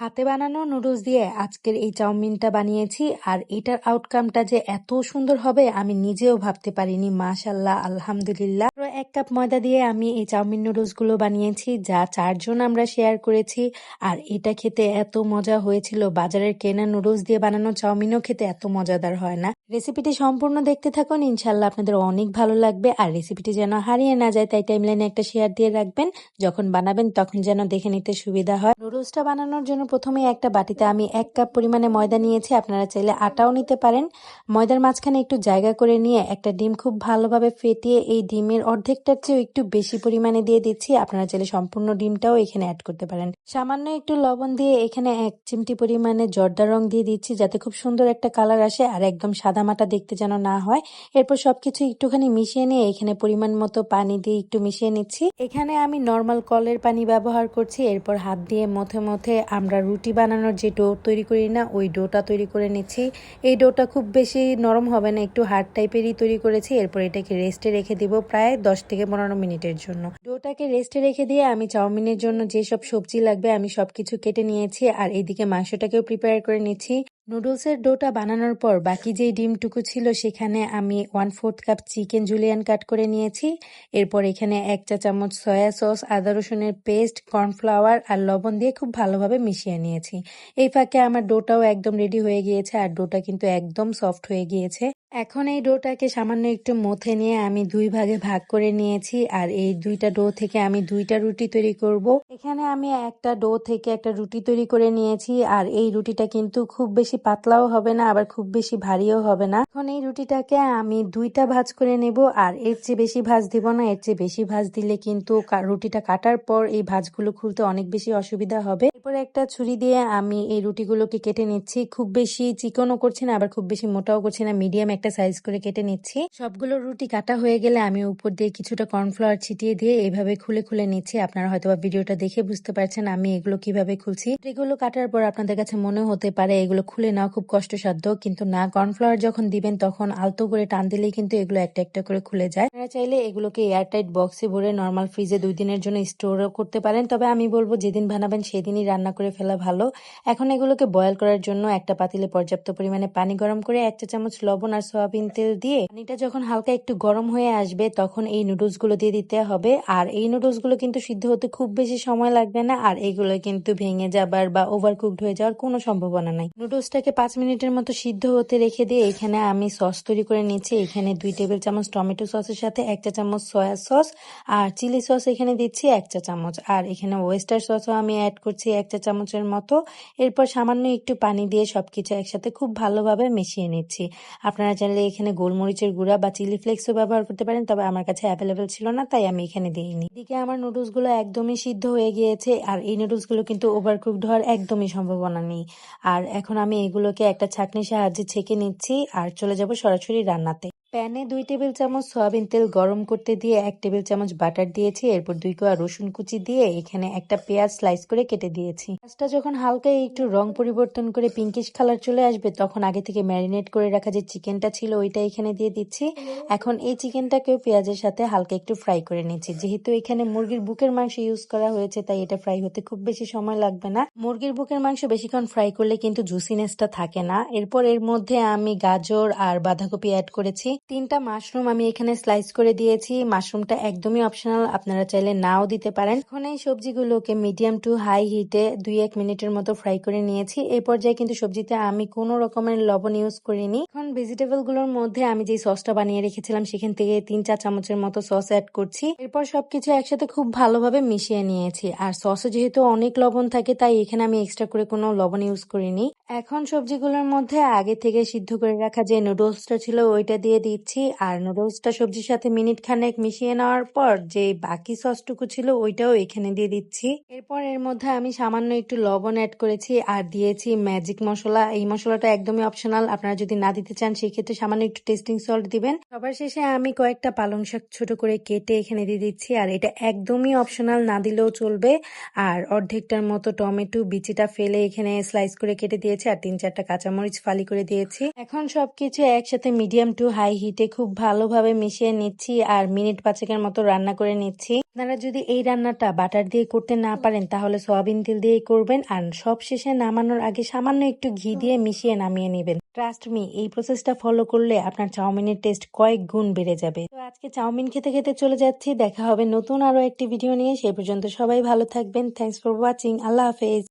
হাতে বানানো নুডলস দিয়ে আজকের এই চাউমিনটা বানিয়েছি, আর এটার আউটকামটা যে এত সুন্দর হবে আমি নিজেও ভাবতে পারিনি। মাশাল্লাহ আলহামদুলিল্লাহ। এক কাপ ময়দা দিয়ে আমি এই চাউমিন নুডলসগুলো বানিয়েছি, যা চারজন আমরা শেয়ার করেছি। আর এটা খেতে এত মজা হয়েছিল। বাজারের কেনা নুডলস দিয়ে বানানো চাউমিনও খেতে এত মজাদার হয় না। রেসিপিটি সম্পূর্ণ দেখতে থাকুন। ইনশাল্লাহ আপনাদের অনেক ভালো লাগবে। আর রেসিপিটি যেন হারিয়ে না যায়, তাই টাইমলাইনে একটা শেয়ার দিয়ে রাখবেন। যখন বানাবেন, তখন যেন দেখে নিতে সুবিধা হয়। নুডলসটা বানানোর জন্য প্রথমে একটা বাটিতে আমি এক কাপ পরিমাণে ময়দা নিয়েছি। আপনারা চাইলে আটাও নিতে পারেন। ময়দার মাঝখানে একটু জায়গা করে নিয়ে একটা ডিম খুব ভালোভাবে ফেটিয়ে এই ডিমের অর্ধেকটার চেয়েও একটু বেশি পরিমাণে দিয়ে দিচ্ছি। আপনারা চাইলে সম্পূর্ণ ডিমটাও এখানে অ্যাড করতে পারেন। সামান্য একটু লবণ দিয়ে এখানে এক চিমটি পরিমাণে জর্দা রং দিয়ে দিচ্ছি যাতে খুব সুন্দর একটা কালার আসে আর একদম সাদা মাটা দেখতে যেন না হয়। এরপর সবকিছু একটুখানি মিশিয়ে নিয়ে এখানে পরিমাণ মতো পানি দিয়ে একটু মিশিয়ে নিচ্ছি। এখানে আমি নর্মাল কলের পানি ব্যবহার করছি। এরপর হাত দিয়ে মথে মথে আমরা রুটি বানানোর যে ডো তৈরি করি না, ওই ডোটা তৈরি করে নিচ্ছি। এই ডোটা খুব বেশি নরম হবে না, একটু হার্ড টাইপেরই তৈরি করেছি। এরপর এটাকে রেস্টে রেখে দিব। প্রায় দশ থেকে পনেরো মিনিটের জন্য। ডোটাকে রেস্টে রেখে দিয়ে আমি চাউমিনের জন্য যেসব সবজি লাগবে, আমি সবকিছু কেটে নিয়েছি আর এইদিকে মাংসটাকেও প্রিপেয়ার করে নিচ্ছি। নুডলসের ডোটা বানানোর পর বাকি যে ডিমটুকু ছিল, সেখানে আমি one fourth cup chicken julienne cut করে নিয়েছি। এরপর এখানে এক চা চামচ সয়া সস আদা রসুনের পেস্ট কর্নফ্লাওয়ার আর লবণ দিয়ে খুব ভালোভাবে মিশিয়ে নিয়েছি। এই ফাঁকে আমার ডোটাও একদম রেডি হয়ে গিয়েছে আর ডোটা কিন্তু একদম সফট হয়ে গিয়েছে। এখন এই ডোটাকে সামান্য একটু মথে নিয়ে আমি দুই ভাগে ভাগ করে নিয়েছি, আর এই দুইটা ডো থেকে আমি দুইটা রুটি তৈরি করব। এখানে আমি একটা ডো থেকে একটা রুটি তৈরি করে নিয়েছি, আর এই রুটিটা কিন্তু খুব বেশি পাতলাও হবে না, আবার খুব বেশি ভারীও হবে না। এখন এই রুটিটাকে আমি দুইটা ভাজ করে নেব, আর এর চেয়ে বেশি ভাজ দিব না, এর চেয়ে বেশি ভাজ দিলে কিন্তু রুটিটা কাটার পর এই ভাজগুলো খুলতে অনেক বেশি অসুবিধা হবে। এরপরে একটা ছুরি দিয়ে আমি এই রুটিগুলোকে কেটে নিচ্ছি। খুব বেশি চিকনও করছি না, আবার খুব বেশি মোটাও করছি না। মিডিয়াম একটা সাইজ করে কেটে নিচ্ছি। সবগুলো রুটি কাটা হয়ে গেলে আমি উপর দিয়ে কিছুটা কর্নফ্লাওয়ার ছিটিয়ে দিয়ে এইভাবে খুলে খুলে নিচ্ছি। আপনারা হয়তো ভিডিওটা দেখে বুঝতে পারছেন আমি এগুলো কীভাবে খুলছি। এগুলো কাটার পর আপনাদের কাছে মনে হতে পারে এগুলো খুলে নেওয়া খুব কষ্টসাধ্য, কিন্তু না, কর্নফ্লাওয়ার যখন দিবেন তখন আলতো করে টান দিলেই কিন্তু এগুলো একটা একটা করে খুলে যায়। আপনারা চাইলে এগুলোকে এয়ারটাইট বক্সে ভরে নর্মাল ফ্রিজে দুই দিনের জন্য স্টোরও করতে পারেন। তবে আমি বলব, যেদিন বানাবেন সেদিনই রান্না করে ফেলা ভালো। এখন এগুলোকে বয়ল করার জন্য একটা পাতিলে পর্যাপ্ত পরিমাণে পানি গরম করে এক চা চামচ লবণ আর সয়াবিন তেল দিয়ে পানিটা যখন হালকা একটু গরম হয়ে আসবে তখন এই নুডলসগুলো দিয়ে দিতে হবে। আর এই নুডলসগুলো কিন্তু সিদ্ধ হতে খুব বেশি সময় লাগবে না আর এগুলো কিন্তু ভেঙে যাবার বা ওভার কুকড হয়ে যাওয়ার কোনো সম্ভাবনা নাই। নুডলসটাকে পাঁচ মিনিটের মতো সিদ্ধ হতে রেখে দিয়ে এখানে আমি সস তৈরি করে নিচ্ছি এখানে দুই টেবিল চামচ টমেটো সসের সাথে এক চা চামচ সয়া সস আর চিলি সস এখানে দিচ্ছি এক চা চামচ। আর এখানে ওয়েস্টার সসও আমি অ্যাড করছি এক চা চামচের মতো। এরপর সামান্য একটু পানি দিয়ে সবকিছু একসাথে খুব ভালোভাবে মিশিয়ে নিচ্ছি। আপনারা চাইলে এখানে গোলমরিচের গুঁড়া বা চিলি ফ্লেক্সও ব্যবহার করতে পারেন, তবে আমার কাছে অ্যাভেলেবেল ছিল না, তাই আমি এখানে দিইনি। এদিকে আমার নুডলসগুলো একদমই সিদ্ধ হয়ে গিয়েছে, আর এই নুডলসগুলো কিন্তু ওভারকুকড হওয়ার একদমই সম্ভাবনা নেই। আর এখন আমি এগুলোকে একটা ছাকনির সাহায্যে ছেঁকে নিচ্ছি, আর চলে যাব সরাসরি রান্নাতে। প্যানে দুই টেবিল চামচ সয়াবিন তেল গরম করতে দিয়ে এক টেবিল চামচ বাটার দিয়েছি। এরপর দুই কোয়া রসুন কুচি দিয়ে এখানে একটা পেঁয়াজ স্লাইস করে কেটে দিয়েছি। পেঁয়াজটা যখন হালকা একটু রং পরিবর্তন করে পিঙ্কিশ কালার চলে আসবে, তখন আগে থেকে ম্যারিনেট করে রাখা যে চিকেনটা ছিল ওইটা এখানে দিয়ে দিচ্ছি। এখন এই চিকেনটাকেও পেঁয়াজের সাথে হালকা একটু ফ্রাই করে নিচ্ছি। যেহেতু এখানে মুরগির বুকের মাংস ইউজ করা হয়েছে, তাই এটা ফ্রাই হতে খুব বেশি সময় লাগবে না। মুরগির বুকের মাংস বেশিক্ষণ ফ্রাই করলে কিন্তু জুসিনেসটা থাকে না। এরপর এর মধ্যে আমি গাজর আর বাঁধাকপি অ্যাড করেছি। তিনটা মাশরুম আমি এখানে স্লাইস করে দিয়েছি। মাশরুমটা একদমই অপশনাল আপনারা চাইলে নাও দিতে পারেন। এখন এই সবজিগুলোকে মিডিয়াম টু হাই হিটে দুই এক মিনিটের মতো ফ্রাই করে নিয়েছি। এই পর্যায়ে কিন্তু সবজিতে আমি কোনো রকমের লবণ ইউজ করিনি। এখন ভেজিটেবলগুলোর মধ্যে আমি যে সসটা বানিয়ে রেখেছিলাম, সেখান থেকে তিন চার চামচের মতো সস অ্যাড করছি। এরপর সবকিছু একসাথে খুব ভালোভাবে মিশিয়ে নিয়েছি। আর সসে যেহেতু অনেক লবণ থাকে, তাই এখানে আমি এক্সট্রা করে কোনো লবণ ইউজ করিনি। এখন সবজিগুলোর মধ্যে আগে থেকে সিদ্ধ করে রাখা যে নুডলসটা ছিল ওইটা দিয়ে দিচ্ছি। আর নুডলসটা সবজির সাথে মিনিট খানেক মিশিয়ে নেওয়ার পর যে বাকি সসটুকু ছিল ওইটাও এখানে দিয়ে দিচ্ছি। এরপর এর মধ্যে আমি সামান্য একটু লবণ অ্যাড করেছি আর দিয়েছি ম্যাজিক মশলা। এই মশলাটা একদমই অপশনাল আপনারা যদি না দিতে চান, সেক্ষেত্রে সামান্য একটু টেস্টিং সল্ট দিবেন। সবার শেষে আমি কয়েকটা পালং শাক ছোট করে কেটে এখানে দিয়ে দিচ্ছি। আর এটা একদমই অপশনাল না দিলেও চলবে। আর অর্ধেকটার মতো টমেটো বিচিটা ফেলে এখানে স্লাইস করে কেটে দিয়েছি। দিয়েছি আর তিন চারটা কাঁচামরিচ ফালি করে দিয়েছি। এখন সবকিছু একসাথে মিডিয়াম টু হাই হিটে খুব ভালোভাবে মিশিয়ে নিচ্ছি আর মিনিট পাঁচেকের মতো রান্না করে নিচ্ছি। আপনারা যদি এই রান্নাটা বাটার দিয়ে করতে না পারেন, তাহলে সয়াবিন তেল দিয়েই করবেন আর সব শেষে নামানোর আগে সামান্য একটু ঘি দিয়ে মিশিয়ে নামিয়ে নেবেন। ট্রাস্ট মি এই প্রসেসটা ফলো করলে আপনার চাউমিনের টেস্ট কয়েক গুণ বেড়ে যাবে। তো আজকে চাউমিন খেতে খেতে চলে যাচ্ছি। দেখা হবে নতুন আরও একটি ভিডিও নিয়ে। সেই পর্যন্ত সবাই ভালো থাকবেন। থ্যাংকস ফর ওয়াচিং আল্লাহ হাফেজ।